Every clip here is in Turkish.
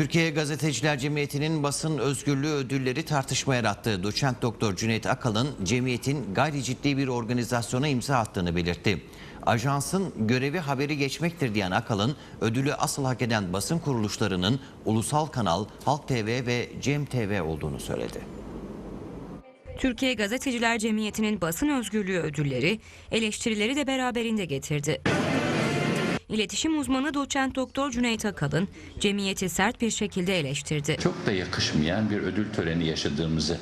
Türkiye Gazeteciler Cemiyeti'nin basın özgürlüğü ödülleri tartışma yarattı. Doçent Doktor Cüneyt Akalın cemiyetin gayri ciddi bir organizasyona imza attığını belirtti. Ajansın görevi haberi geçmektir diyen Akalın, ödülü asıl hak eden basın kuruluşlarının Ulusal Kanal, Halk TV ve Cem TV olduğunu söyledi. Türkiye Gazeteciler Cemiyeti'nin basın özgürlüğü ödülleri eleştirileri de beraberinde getirdi. İletişim uzmanı doçent doktor Cüneyt Akalın cemiyeti sert bir şekilde eleştirdi. çok da yakışmayan bir ödül töreni yaşadığımızı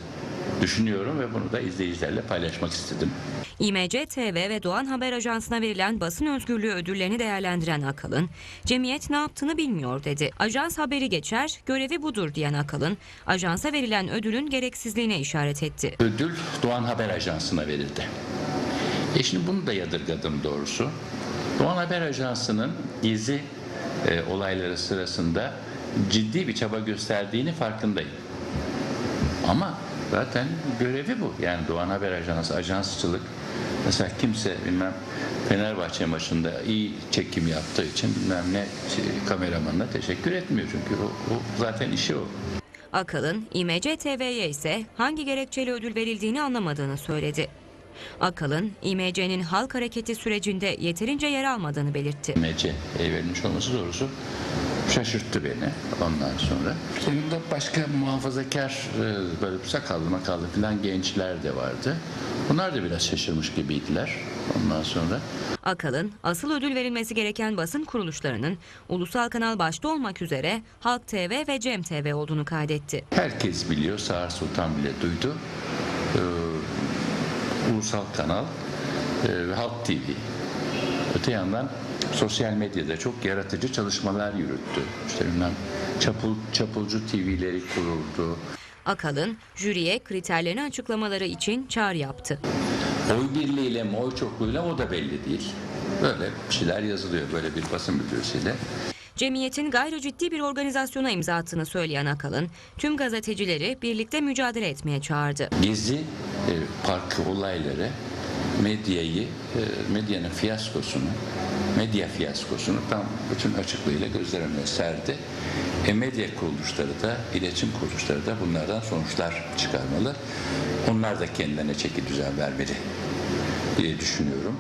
düşünüyorum ve bunu da izleyicilerle paylaşmak istedim. İMC TV ve Doğan Haber Ajansı'na verilen basın özgürlüğü ödüllerini değerlendiren Akalın, cemiyet ne yaptığını bilmiyor dedi. Ajans haberi geçer, görevi budur diyen Akalın, ajansa verilen ödülün gereksizliğine işaret etti. Ödül Doğan Haber Ajansı'na verildi. E şimdi bunu da yadırgadım doğrusu. Doğan Haber Ajansı'nın gezi e, olayları sırasında ciddi bir çaba gösterdiğini farkındayım. Ama zaten görevi bu. Yani Doğan Haber Ajansı, ajansçılık. Mesela kimse bilmem Fenerbahçe maçında iyi çekim yaptığı için bilmem ne şey, kameramanına teşekkür etmiyor. Çünkü o, o zaten işi o. Akalın, İMC TV'ye ise hangi gerekçeli ödül verildiğini anlamadığını söyledi. Akalın, İMC'nin halk hareketi sürecinde yeterince yer almadığını belirtti. MC verilmiş olması doğrusu şaşırttı beni ondan sonra. Yanında başka muhafazakar e, böyle sakallı makallı falan gençler de vardı. Bunlar da biraz şaşırmış gibiydiler ondan sonra. Akalın, asıl ödül verilmesi gereken basın kuruluşlarının ulusal kanal başta olmak üzere Halk TV ve Cem TV olduğunu kaydetti. Herkes biliyor, Sağır Sultan bile duydu. Ee, Ulusal Kanal e, ve Halk TV. Öte yandan sosyal medyada çok yaratıcı çalışmalar yürüttü. İşte bilmem çapul, çapulcu TV'leri kuruldu. Akalın, jüriye kriterlerini açıklamaları için çağrı yaptı. Oy birliğiyle mi oy çokluğuyla o da belli değil. Böyle bir şeyler yazılıyor böyle bir basın bildirisiyle. Cemiyetin gayri ciddi bir organizasyona imza attığını söyleyen Akalın, tüm gazetecileri birlikte mücadele etmeye çağırdı. E, parkı olayları medyayı, e, medyanın fiyaskosunu, medya fiyaskosunu tam bütün açıklığıyla gözler önüne serdi. E, medya kuruluşları da, iletişim kuruluşları da bunlardan sonuçlar çıkarmalı. Onlar da kendilerine çeki düzen vermeli diye düşünüyorum.